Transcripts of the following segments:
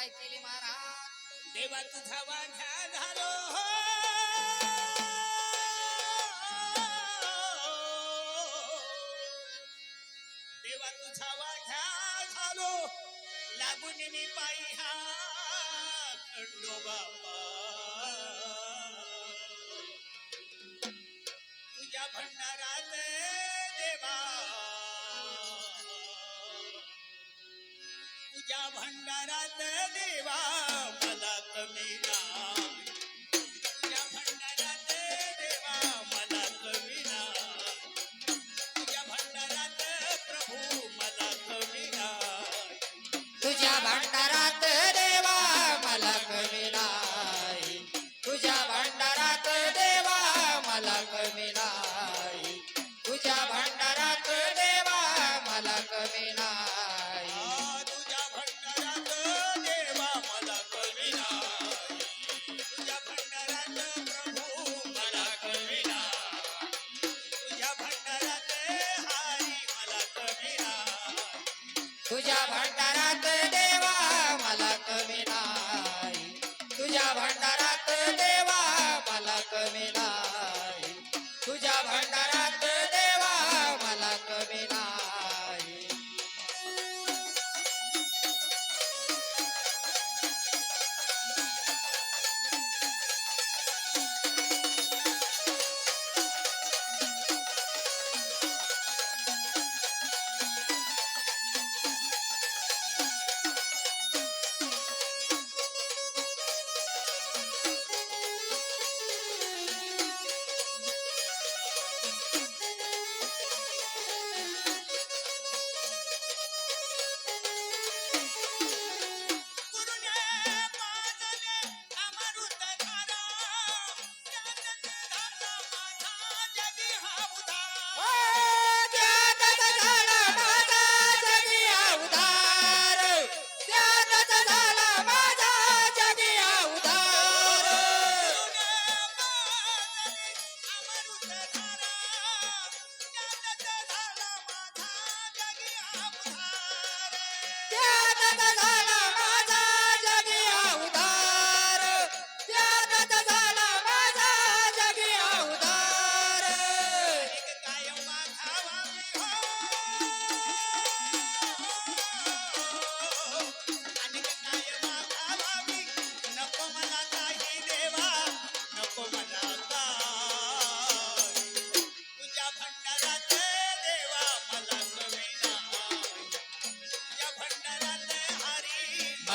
काय महाराज. देवा तुझा वाढ्या झालो. देवा तुझा वाढ्या झालो. लागून मी पायी हा खंडो बाबा. तुझ्या भंडारा भंडारात देवा मला कमी ಶರಣ ಪ್ರಭು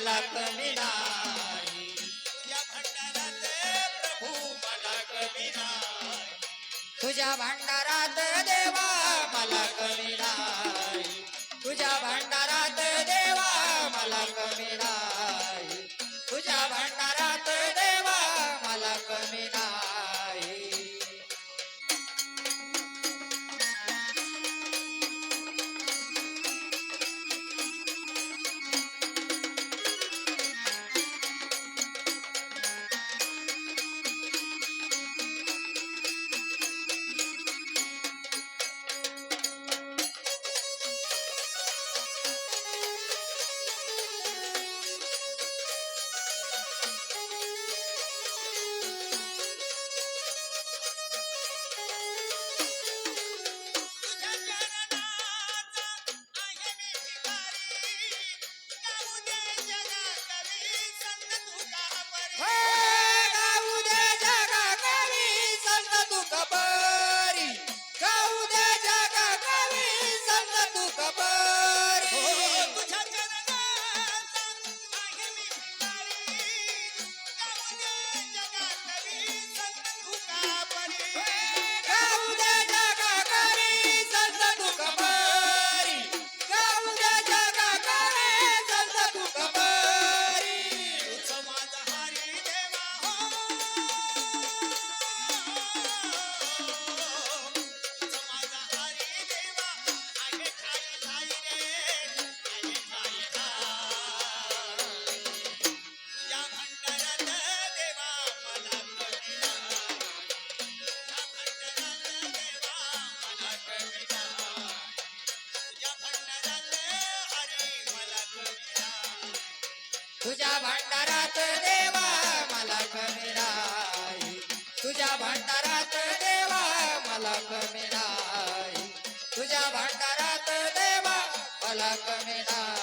मला कमी या भंडारात प्रभू मला कमी तुझ्या भांडारात देवा मला कमी तुझ्या भांडारात देवा मला कमी तुझ्या भांडारात तुझ्या भांडारात देवा मला कमी ना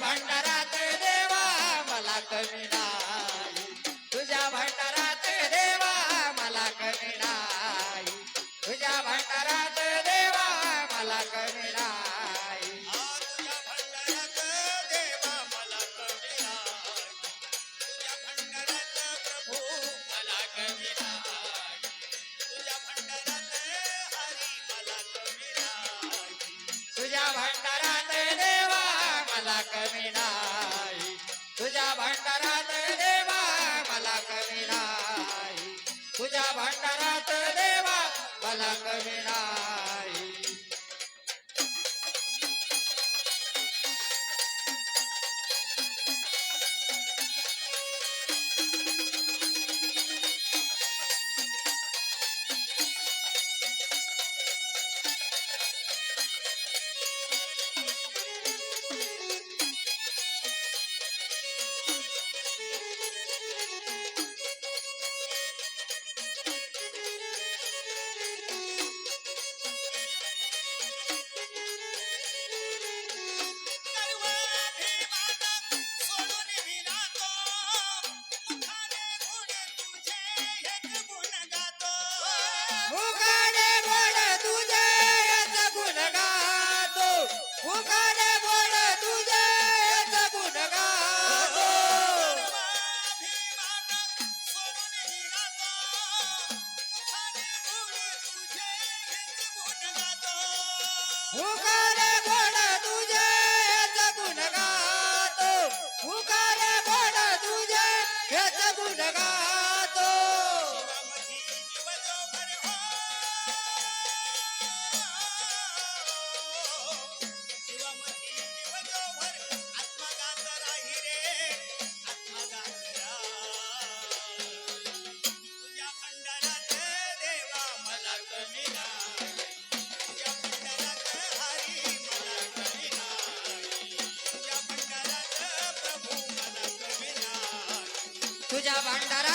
bailar. कमी नाही. तुझ्या भंडारात देवा मला कमी नाही. तुझ्या भंडारात देवा मला कमी नाही. Who got ಭಂಡಾರ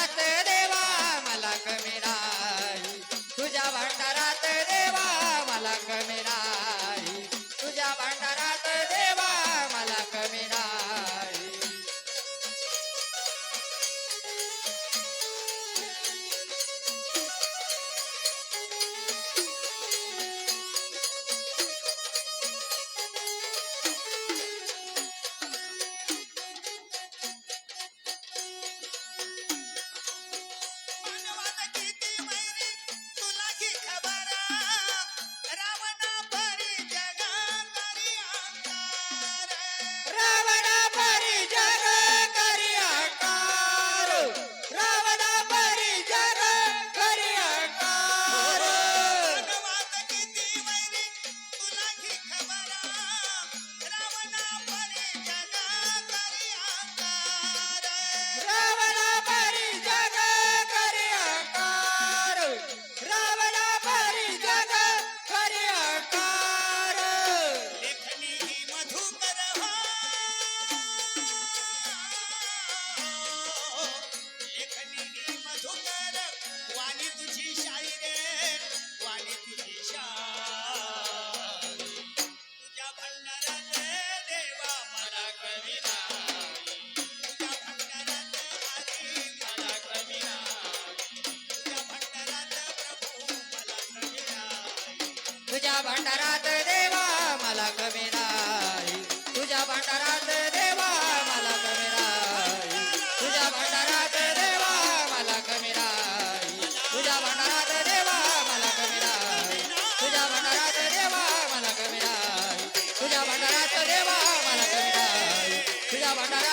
तुझ्या भांडारात देवा मला कमी नाही. तुझ्या भांडारात देवा मला कमी नाही. तुझ्या भांडारात देवा मला कमी नाही. तुझ्या भांडारात देवा मला कमी नाही. तुझ्या भांडारात देवा मला कमी नाही. तुझ्या भांडारात देवा मला कमी नाही. तुझ्या भांडारात